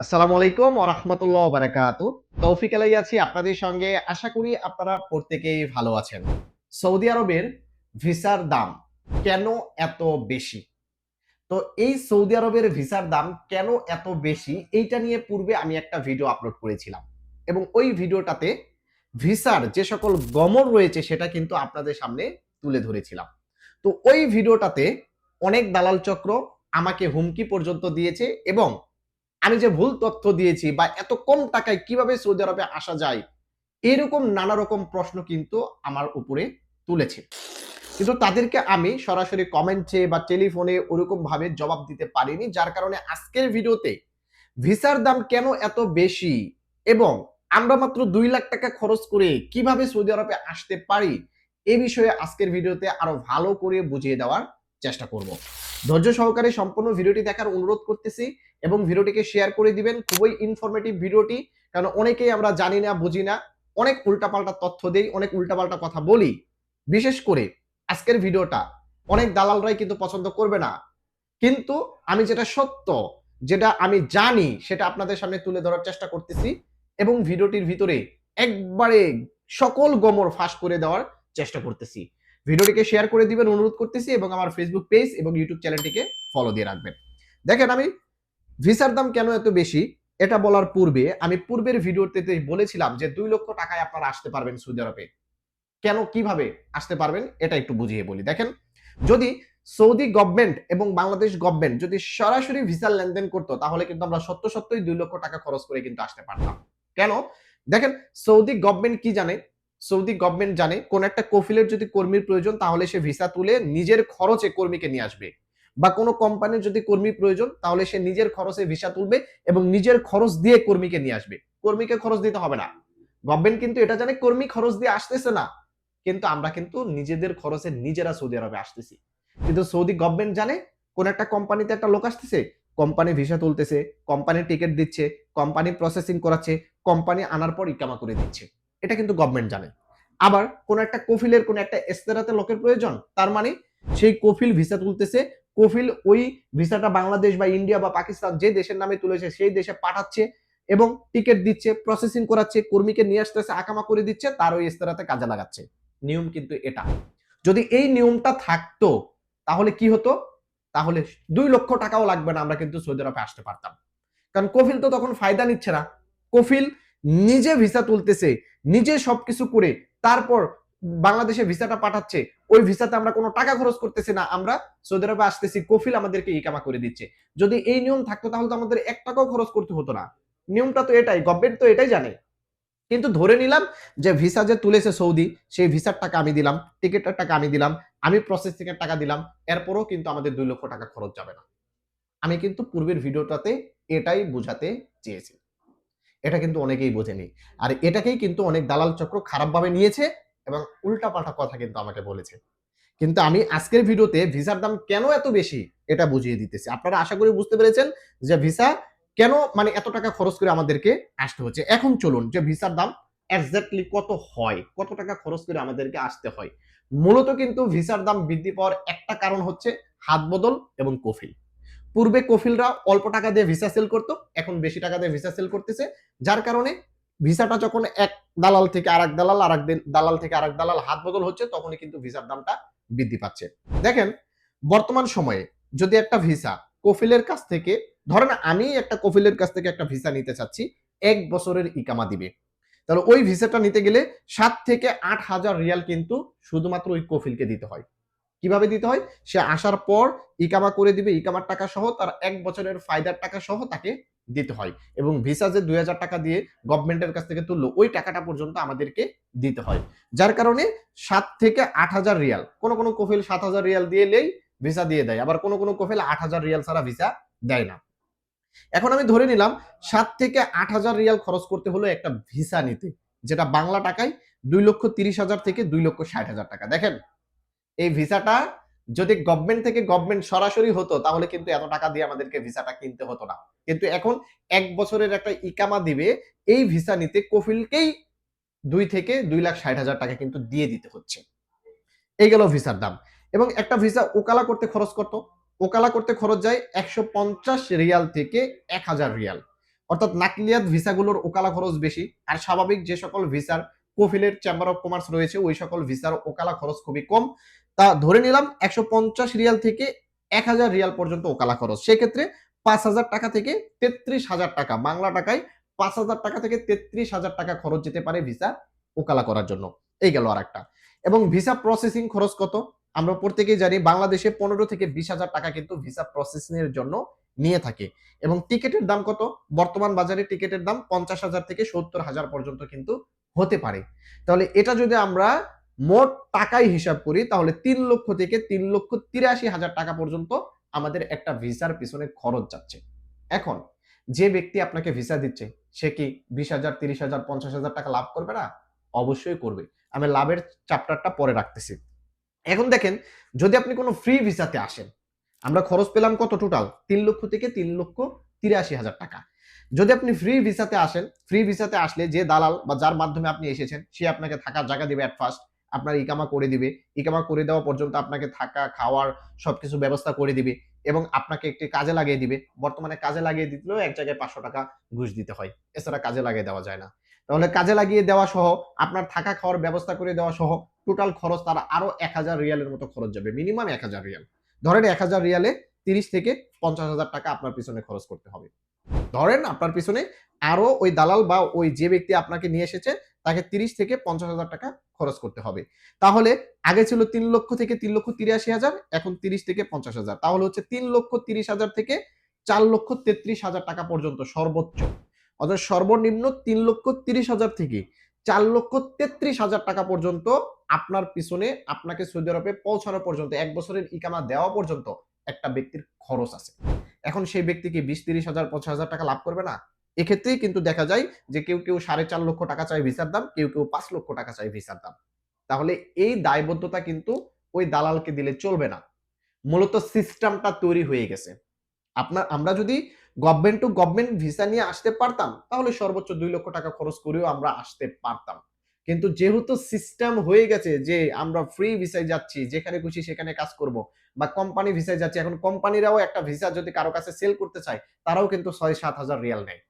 আসসালামু আলাইকুম ওয়া রাহমাতুল্লাহি ওয়া বারাকাতু তৌফিক আলাই আছি আপনাদের সঙ্গে। আশা করি আপনারা প্রত্যেকেই ভালো আছেন। সৌদি আরবের ভিসার দাম কেন এত বেশি? তো এই সৌদি আরবের ভিসার দাম কেন এত বেশি? এইটা নিয়ে পূর্বে আমি একটা ভিডিও আপলোড করেছিলাম। এবং ওই ভিডিওটাতে ভিসার যে সকল গমন রয়েছে সেটা কিন্তু আপনাদের সামনে তুলে ধরেছিলাম। তো ওই ভিডিওটাতে অনেক দালাল চক্র আমাকে হুমকি পর্যন্ত দিয়েছে এবং আমি যে ভুল তথ্য দিয়েছি বা এত কম টাকায় কীভাবে সৌদি আরবে আসা যায়, এরকম নানা রকম প্রশ্ন কিন্তু আমার উপরে তুলেছে। কিন্তু তাদেরকে আমি সরাসরি কমেন্টে বা টেলিফোনে ওরকম ভাবে জবাব দিতে পারিনি, যার কারণে আজকের ভিডিওতে ভিসার দাম কেন এত বেশি এবং আমরা মাত্র দুই লাখ টাকা খরচ করে কীভাবে সৌদি আরবে আসতে পারি, এ বিষয়ে আজকের ভিডিওতে আরও ভালো করে বুঝিয়ে দেওয়ার চেষ্টা করব। ধৈর্য সহকারে সম্পূর্ণ ভিডিওটি দেখার অনুরোধ করতেছি এবং ভিডিওটিকে শেয়ার করে দিবেন। খুবই ইনফরমেটিভ ভিডিওটি, কারণ অনেকেই আমরা জানি না, বুঝি না। অনেক উল্টাপাল্টা তথ্য দেই, অনেক উল্টাপাল্টা কথা বলি। বিশেষ করে আজকের ভিডিওটা, অনেক দালালরাই কিন্তু পছন্দ করবে না। কিন্তু আমি যেটা সত্য, যেটা আমি জানি, সেটা আপনাদের সামনে তুলে ধরার চেষ্টা করতেছি এবং ভিডিওটির ভিতরে একবারে সকল গমর ফাঁস করে দেওয়ার চেষ্টা করতেছি। ভিডিওটিকে শেয়ার করে দিবেন, অনুরোধ করতেছি, এবং আমার ফেসবুক পেজ এবং ইউটিউব চ্যানেলটিকে ফলো দিয়ে রাখবেন। দেখেন, আমি ভিসার দাম কেন এত বেশি? এটা বলার পূর্বে, আমি পূর্বের ভিডিওতে বলেছিলাম যে দুই লক্ষ টাকায় আপনারা আসতে পারবেন সৌদি আরবে। কেন, কীভাবে আসতে পারবেন, এটা একটু বুঝিয়ে বলি। দেখেন, যদি সৌদি গভর্নমেন্ট এবং বাংলাদেশ গভর্নমেন্ট যদি সরাসরি ভিসার লেনদেন করতো, তাহলে কিন্তু আমরা সত্য সত্যই দুই লক্ষ টাকা খরচ করে কিন্তু আসতে পারতাম। কেন? দেখেন, সৌদি গভর্নমেন্ট কি জানে? সৌদি গভর্নমেন্ট জানে কোন একটা কফিলের যদি কর্মীর প্রয়োজন, তাহলে সে ভিসা তুলে নিজের খরচে কর্মীকে নিয়ে আসবে। বা কোনো কোম্পানির যদি কর্মী প্রয়োজন, তাহলে সে নিজের খরচে ভিসা তুলবে এবং নিজের খরচ দিয়ে কর্মীকে নিয়ে আসবে। কর্মীকে খরচ দিতে হবে না। গভর্নমেন্ট কিন্তু এটা জানে, কর্মী খরচ দিয়ে আসতেছে না। কিন্তু আমরা কিন্তু নিজেদের খরচে নিজেরা সৌদি আরবে আসতেছি। কিন্তু সৌদি গভর্নমেন্ট জানে কোন একটা কোম্পানিতে একটা লোক আসতেছে কোম্পানি ভিসা তুলতেছে কোম্পানি টিকিট দিচ্ছে কোম্পানি প্রসেসিং করাচ্ছে কোম্পানি আনার পর ইকামা করে দিচ্ছে। এটা কিন্তু গভর্নমেন্ট জানে। আবার কোন একটা কফিলের কোন একটা এস্তেরাতে লোকের প্রয়োজন, তার মানে সেই কফিল ভিসা তুলতেছে, কফিল ওই ভিসাটা বাংলাদেশ বা ইন্ডিয়া বা পাকিস্তান যে দেশের নামে তুলেছে, সেই দেশে পাঠাচ্ছে এবং টিকিট দিচ্ছে প্রসেসিং করাচ্ছে, কর্মীকে নিয়ে আসতেছে আকামা করে দিচ্ছে, তার ওই ইস্তেরাতে কাজে লাগাচ্ছে। নিয়ম কিন্তু এটা। যদি এই নিয়মটা থাকতো, তাহলে কি হতো? তাহলে দুই লক্ষ টাকাও লাগবে না, আমরা কিন্তু সৌদি আরবে আসতে পারতাম। কারণ কফিল তো তখন ফায়দা নিচ্ছে না। কফিল নিজে ভিসা তুলতেছে নিজে সবকিছু করে তারপর বাংলাদেশে ভিসাটা পাঠাচ্ছে, ওই ভিসাতে আমরা কোনো টাকা খরচ করতেছি না, আমরা সৌদি আরবে আসতেছি, কফিল আমাদেরকে ইকামা করে দিচ্ছে। যদি এই নিয়ম থাকতো তাহলে তো আমাদের এক টাকাও খরচ করতে হতো না। নিয়মটা তো এটাই গভর্নমেন্ট তো এটাই জানে। কিন্তু ধরে নিলাম যে ভিসা যে তুলেছে সৌদি, সেই ভিসার টাকা আমি দিলাম, টিকিটের টাকা আমি দিলাম, আমি প্রসেসিং এর টাকা দিলাম, এরপরও কিন্তু আমাদের দুই লক্ষ টাকা খরচ যাবে না। আমি কিন্তু পূর্বের ভিডিওটাতে এটাই বোঝাতে চেয়েছি। এটা কিন্তু অনেকেই বোঝেনি। আর এটাকেই কিন্তু অনেক দালাল চক্র খারাপভাবে নিয়েছে এবং উল্টাপাল্টা কথা কিন্তু আমাকে বলেছে। কিন্তু আমি আজকের ভিডিওতে ভিসার দাম কেন এত বেশি এটা বুঝিয়ে দিতেছি। আপনারা আশা করি বুঝতে পেরেছেন যে ভিসা কেন মানে এত টাকা খরচ করে আমাদেরকে আসতে হচ্ছে। এখন চলুন যে ভিসার দাম এক্স্যাক্টলি কত হয়, কত টাকা খরচ করে আমাদেরকে আসতে হয়। মূলত কিন্তু ভিসার দাম বৃদ্ধি পাওয়ার একটা কারণ হচ্ছে হাত বদল এবং কফিল পূর্বে কফিলরা অল্প টাকা দিয়ে ভিসা সেল করতো, এখন বেশি টাকা দিয়ে ভিসা সেল করতেছে, যার কারণে ভিসাটা যখন এক দালাল থেকে আরেক দালাল আরেক দালাল থেকে আরেক দালাল হাত বদল হচ্ছে, তখনই কিন্তু ভিসার দামটা বৃদ্ধি পাচ্ছে। দেখেন, বর্তমান সময়ে যদি একটা ভিসা কফিলের কাছ থেকে, ধরেন আমি একটা কফিলের কাছ থেকে একটা ভিসা নিতে চাচ্ছি, এক বছরের ইকামা দিবে। তাহলে ওই ভিসাটা নিতে গেলে সাত থেকে আট হাজার রিয়াল কিন্তু শুধুমাত্র ওই কফিলকে দিতে হয়। কীভাবে দিতে হয়? সে আসার পর ইকামা করে দিবে, ইকামার টাকা সহ তার এক বছরের ফায়দার টাকা সহ তাকে দিতে হয় এবং ভিসা যে দুই হাজার টাকা দিয়ে গভর্নমেন্টের কাছ থেকে তুললো, ওই টাকাটা পর্যন্ত আমাদেরকে দিতে হয়। যার কারণে সাত থেকে আট হাজার রিয়াল, কোন কোন কফিল সাত হাজার রিয়াল দিয়েলেই ভিসা দিয়ে দেয়, আবার কোনো কোনো কফিল আট হাজার রিয়াল ছাড়া ভিসা দেয় না। এখন আমি ধরে নিলাম, সাত থেকে আট হাজার রিয়াল খরচ করতে হলো একটা ভিসা নিতে, যেটা বাংলা টাকায় দুই লক্ষ তিরিশ হাজার থেকে দুই লক্ষ ষাট হাজার টাকা। দেখেন এই ভিসাটা যদি গভর্নমেন্ট থেকে গভর্নমেন্ট সরাসরি হতো, তাহলে কিন্তু এত টাকা দিয়ে আমাদেরকে ভিসাটা কিনতে হতো না। কিন্তু এখন এক বছরের একটা ইকামা দিবে, এই ভিসা নিতে কফিলকেই দুই থেকে দুই লাখ ষাট হাজার টাকা কিন্তু দিয়ে দিতে হচ্ছে। এই গেল ভিসার দাম। এবং একটা ভিসা ওকালা করতে খরচ করত ওকালা করতে খরচ যায় একশো পঞ্চাশ রিয়াল থেকে এক হাজার রিয়াল। অর্থাৎ নাকলিয়াত ভিসাগুলোর ওকালা খরচ বেশি। আর স্বাভাবিক যে সকল ভিসার কফিলের চেম্বার অফ কমার্স রয়েছে, ওই সকল ভিসার ওকালা খরচ খুবই কম। তা ধরে নিলাম একশো পঞ্চাশ রিয়াল থেকে এক হাজার রিয়াল পর্যন্ত ওকালা খরচ। সেক্ষেত্রে পাঁচ হাজার টাকা থেকে তেত্রিশ হাজার টাকা, বাংলা টাকায় পাঁচ হাজার টাকা থেকে তেত্রিশ হাজার টাকা খরচ যেতে পারে ভিসা ওকালা করার জন্য। এই গেল আর একটা এবং ভিসা প্রসেসিং খরচ কত? আমরা প্রত্যেকেই জানি বাংলাদেশে পনেরো থেকে বিশ হাজার টাকা কিন্তু ভিসা প্রসেসিং এর জন্য নিয়ে থাকে। এবং টিকিটের দাম কত? বর্তমান বাজারে টিকিটের দাম পঞ্চাশ হাজার থেকে সত্তর হাজার পর্যন্ত কিন্তু হতে পারে। তাহলে এটা যদি আমরা মোট টাকায় হিসাব করি, তাহলে তিন লক্ষ থেকে তিন লক্ষ তিরাশি হাজার টাকা পর্যন্ত আমাদের একটা ভিসার পিছনে খরচ যাচ্ছে। এখন যে ব্যক্তি আপনাকে ভিসা দিচ্ছে, সে কি বিশ হাজার, তিরিশ হাজার, পঞ্চাশ হাজার টাকা লাভ করবে না? অবশ্যই করবে। আমি লাভের চ্যাপ্টারটা পরে রাখতেছি। এখন দেখেন, যদি আপনি কোনো ফ্রি ভিসাতে আসেন, আমরা খরচ পেলাম কত টোটাল তিন লক্ষ থেকে তিন লক্ষ তিরাশি হাজার টাকা। যদি আপনি ফ্রি ভিসাতে আসেন ফ্রি ভিসাতে আসলে যে দালাল বা যার মাধ্যমে আপনি এসেছেন, সে আপনাকে থাকার জায়গা দিবে অ্যাট ফার্স্ট আপনার ইকামা করে দিবে। ইকামা করে দেওয়া পর্যন্ত আপনাকে থাকা, খাওয়ার সবকিছু ব্যবস্থা করে দিবে এবং আপনাকে একটি কাজে লাগিয়ে দিবে। বর্তমানে কাজে লাগিয়ে দিলেও এক জায়গায় পাঁচশো টাকা ঘুষ দিতে হয়। এছাড়া কাজে লাগিয়ে দেওয়া যায় না। তাহলে কাজে লাগিয়ে দেওয়া সহ, আপনার থাকা খাওয়ার ব্যবস্থা করে দেওয়া সহ টোটাল খরচ তার আরও এক হাজার রিয়ালের মতো খরচ যাবে মিনিমাম এক হাজার রিয়াল। ধরেন এক হাজার রিয়ালে তিরিশ থেকে পঞ্চাশ হাজার টাকা আপনার পিছনে খরচ করতে হবে। ধরেন আপনার পিছনে আরও ওই দালাল বা ওই যে ব্যক্তি আপনাকে নিয়ে এসেছে, তাকে তিরিশ থেকে পঞ্চাশ হাজার টাকা খরচ করতে হবে। তাহলে আগে ছিল তিন লক্ষ থেকে তিন লক্ষ তিরাশি হাজার, এখন তিরিশ থেকে পঞ্চাশ হাজার। তাহলে হচ্ছে তিন লক্ষ তিরিশ হাজার থেকে চার লক্ষ তেত্রিশ হাজার টাকা পর্যন্ত সর্বোচ্চ। অর্থাৎ সর্বনিম্ন তিন লক্ষ তিরিশ হাজার থেকে চার লক্ষ তেত্রিশ হাজার টাকা পর্যন্ত আপনার পিছনে আপনাকে সৌদি আরবে পৌঁছানো পর্যন্ত, এক বছরের ইকামা দেওয়া পর্যন্ত একটা ব্যক্তির খরচ আছে। এখন সেই ব্যক্তি কি বিশ, তিরিশ হাজার পঞ্চাশ হাজার টাকা লাভ করবে না? এক্ষেত্রেই কিন্তু দেখা যায় যে কেউ কেউ সাড়ে চার লক্ষ টাকা চায় ভিসার দাম, কেউ কেউ পাঁচ লক্ষ টাকা চায় ভিসার দাম। তাহলে এই দায়বদ্ধতা কিন্তু ওই দালালকে দিলে চলবে না। মূলত সিস্টেমটা তৈরি হয়ে গেছে। আপনার, আমরা যদি গভর্নমেন্ট টু গভর্নমেন্ট ভিসা নিয়ে আসতে পারতাম, তাহলে সর্বোচ্চ দুই লক্ষ টাকা খরচ করেও আমরা আসতে পারতাম। কিন্তু যেহেতু সিস্টেম হয়ে গেছে যে আমরা ফ্রি ভিসায় যাচ্ছি, যেখানে খুশি সেখানে কাজ করব, বা কোম্পানি ভিসায় যাচ্ছি, এখন কোম্পানিরাও একটা ভিসা যদি কারও কাছে সেল করতে চায়, তারাও কিন্তু ছয় সাত হাজার রিয়াল নেয়।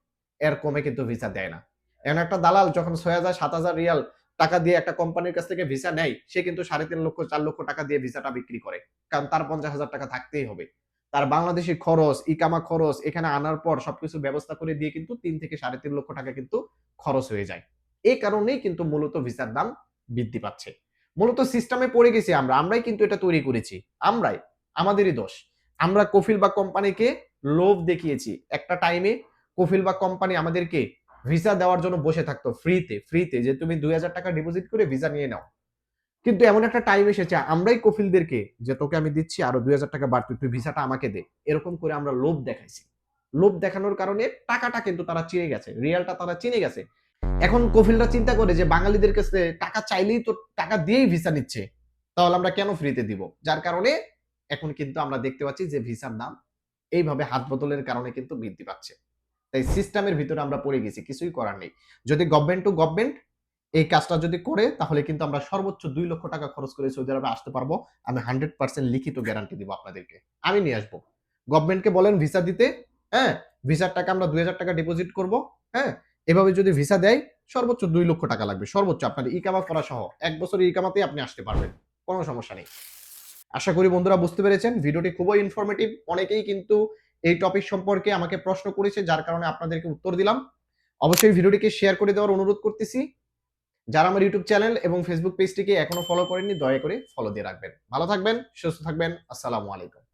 এর কমে কিন্তু ভিসা দেয় না। এখন একটা দালাল যখন ছয় হাজার, সাত হাজার রিয়াল টাকা দিয়ে একটা কোম্পানির কাছ থেকে ভিসা নেয়, সে কিন্তু সাড়ে তিন লক্ষ, চার লক্ষ টাকা দিয়ে ভিসাটা বিক্রি করে। কারণ তার পঞ্চাশ হাজার টাকা থাকতেই হবে। তার বাংলাদেশি খরচ, ইকামা খরচ, এখানে আনার পর সবকিছু ব্যবস্থা করে দিয়ে কিন্তু তিন থেকে সাড়ে তিন লক্ষ টাকা কিন্তু খরচ হয়ে যায়। এই কারণেই কিন্তু মূলত ভিসার দাম বৃদ্ধি পাচ্ছে। মূলত সিস্টেমে পড়ে গেছি আমরা, আমরাই কিন্তু এটা তৈরি করেছি। আমরাই, আমাদেরই দোষ। আমরা কফিল বা কোম্পানিকে লোভ দেখিয়েছি। একটা টাইমে কফিল বা কোম্পানি আমাদেরকে ভিসা দেওয়ার জন্য বসে থাকতো ফ্রিতে ফ্রিতে যে তুমি দুই হাজার টাকা ডিপোজিট করে ভিসা নিয়ে নাও। কিন্তু এমন একটা টাইম এসেছে, আমরাই কফিলদেরকে যে তোকে আমি দিচ্ছি, আরও দুই হাজার টাকা বাড়তি তুই ভিসাটা আমাকে দে। এরকম করে আমরা লোভ দেখাইছি। লোভ দেখানোর কারণে টাকাটা কিন্তু তারা চিনে গেছে রিয়ালটা তারা চিনে গেছে। এখন কফিলরা চিন্তা করে যে বাঙালিদের কাছে টাকা চাইলেই তো টাকা দিয়েই ভিসা নিচ্ছে। তাহলে আমরা কেন ফ্রিতে দিব? যার কারণে এখন কিন্তু আমরা দেখতে পাচ্ছি যে ভিসার দাম এইভাবে হাত বদলের কারণে কিন্তু বৃদ্ধি পাচ্ছে। তাই সিস্টেমের ভিতরে আমরা পড়ে গেছি, কিছুই করার নেই। যদি গভর্নমেন্ট টু গভর্নমেন্ট এই কাজটা যদি করে, তাহলে কিন্তু আমরা সর্বোচ্চ দুই লক্ষ টাকা খরচ করে সৌদি আরবে আসতে পারব। আমি হান্ড্রেড পার্সেন্ট লিখিত গ্যারান্টি দিব আপনাদেরকে। আমি নিয়ে আসব। গভর্নমেন্টকে বলেন ভিসা দিতে হ্যাঁ? ভিসার টাকা আমরা দুই হাজার টাকা ডিপোজিট করব হ্যাঁ? এভাবে যদি ভিসা দেয়, সর্বোচ্চ দুই লক্ষ টাকা লাগবে। সর্বোচ্চ আপনার ইকামা করা সহ এক বছরের ইকামাতেই আপনি আসতে পারবেন। কোনো সমস্যা নেই। আশা করি বন্ধুরা বুঝতে পেরেছেন, ভিডিওটি খুবই ইনফরমেটিভ অনেকেই কিন্তু এই টপিক সম্পর্কে আমাকে প্রশ্ন করেছে, যার কারণে আপনাদেরকে উত্তর দিলাম। অবশ্যই ভিডিওটিকে শেয়ার করে দেওয়ার অনুরোধ করতেছি। যারা আমার ইউটিউব চ্যানেল এবং ফেসবুক পেজটিকে এখনও ফলো করেননি, দয়া করে ফলো দিয়ে রাখবেন। ভালো থাকবেন, সুস্থ থাকবেন। আসসালামু আলাইকুম।